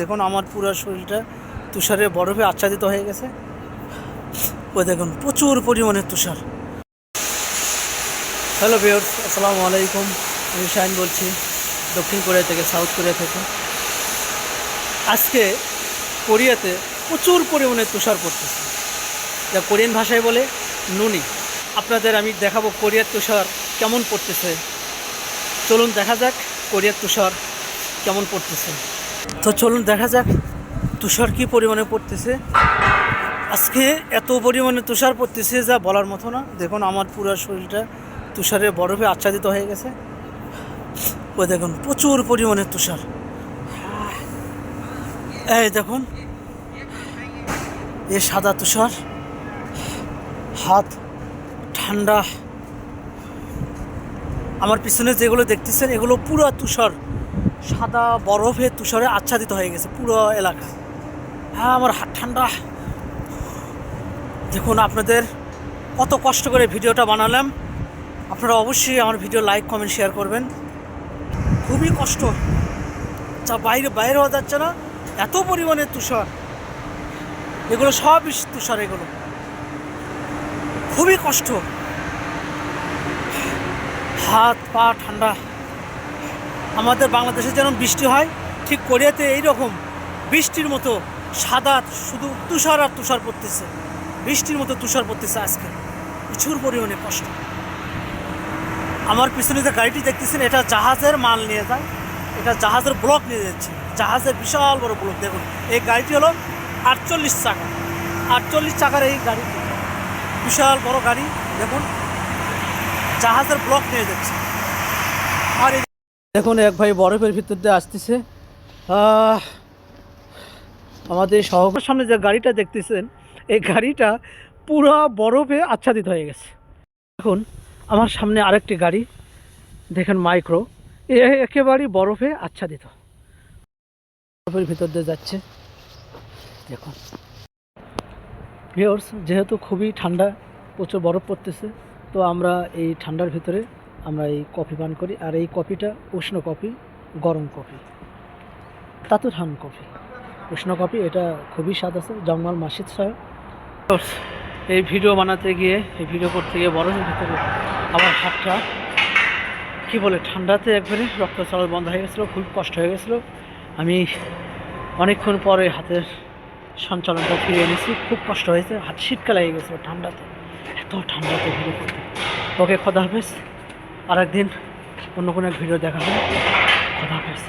দেখুন আমার পুরো শরীরটা তুষারে বরফে আচ্ছাদিত হয়ে গেছে। ওই দেখুন, প্রচুর পরিমাণে তুষার। হ্যালো বিয়র্স আসসালামু আলাইকুম। আমি শাইন বলছি, দক্ষিণ কোরিয়া থেকে, সাউথ কোরিয়া থেকে। আজকে কোরিয়াতে প্রচুর পরিমাণে তুষার পড়তেছে। যা কোরিয়ান ভাষায় বলে নুনি। আপনাদের আমি দেখাবো কোরিয়ার তুষার কেমন পড়তেছে। চলুন দেখা যাক কোরিয়ার তুষার কেমন পড়তেছে। তো চলুন দেখা যাক তুষার কি পরিমাণে পড়তেছে। আজকে এত পরিমাণে তুষার পড়তেছে যা বলার মতো না। দেখুন আমার পুরো শরীরটা তুষারে বরফে আচ্ছাদিত হয়ে গেছে। ওই দেখুন, প্রচুর পরিমাণে তুষার। এই দেখুন, এ সাদা তুষার। হাত ঠান্ডা। আমার পিছনে যেগুলো দেখতেছেন, এগুলো পুরো তুষার। সাদা বরফে তুষারে আচ্ছাদিত হয়ে গেছে পুরো এলাকা। হ্যাঁ আমার হাত ঠান্ডা। দেখুন আপনাদের কত কষ্ট করে ভিডিওটা বানালাম। আপনারা অবশ্যই আমার ভিডিও লাইক, কমেন্ট, শেয়ার করবেন। খুবই কষ্ট। যা বাইরে বাইরে হওয়া যাচ্ছে না, এত পরিমাণে তুষার। এগুলো সব তুষার এগুলো। খুবই কষ্ট। হাত, পা ঠান্ডা। আমাদের বাংলাদেশে যেমন বৃষ্টি হয়, ঠিক কোরিয়াতে এইরকম বৃষ্টির মতো সাদা শুধু তুষার আর তুষার পড়তেছে। বৃষ্টির মতো তুষার পড়তেছে আজকে। প্রচুর পরিমাণে কষ্ট। আমার পিছনে যে গাড়িটি দেখতেছেন, এটা জাহাজের মাল নিয়ে যায়। এটা জাহাজের ব্লক নিয়ে যাচ্ছে। জাহাজের বিশাল বড় ব্লক। দেখুন, এই গাড়িটি হলো আটচল্লিশ চাকা। আটচল্লিশ চাকার এই গাড়িটি বিশাল বড় গাড়ি। দেখুন, জাহাজের ব্লক নিয়ে যাচ্ছে। আর দেখুন এক ভাই বরফের ভিতর দিয়ে আসতেছে। আমাদের সহকার সামনে যে গাড়িটা দেখতেছেন, এই গাড়িটা পুরো বরফে আচ্ছাদিত হয়ে গেছে। এখন আমার সামনে আরেকটি গাড়ি, দেখেন মাইক্রো, এ একেবারেই বরফে আচ্ছাদিত। বরফের ভিতর দিয়ে যাচ্ছে। দেখুন। ভিওর্স যেহেতু খুবই ঠান্ডা, প্রচুর বরফ পড়তেছে, তো আমরা এই ঠান্ডার ভিতরে আমরা এই কফি পান করি, আর এই কফিটা উষ্ণ কফি, গরম কফি। তাতুঠান কফি। উষ্ণ কফি, এটা খুবই স্বাদ আছে। জঙ্গল মাসিদ সাহেব। এই ভিডিও বানাতে গিয়ে, এই ভিডিও করতে গিয়ে বরফের ভিতরে আমার হাতটা, কি বলে, ঠান্ডাতে একবারে রক্ত চলাচল বন্ধ হয়ে গেছিল, খুব কষ্ট হয়ে গেছিল। আমি অনেকক্ষণ পরে হাতের সঞ্চালনটা ফিরে এনেছি। খুব কষ্ট হয়েছে। হাত শীতকাল গেছিল ঠান্ডাতে। এত ঠান্ডাতে ভিডিও করতে। ওকে, খোদা হাফেজ। আর একদিন অন্য কোনো এক ভিডিও দেখা হবে কথা হাফেজ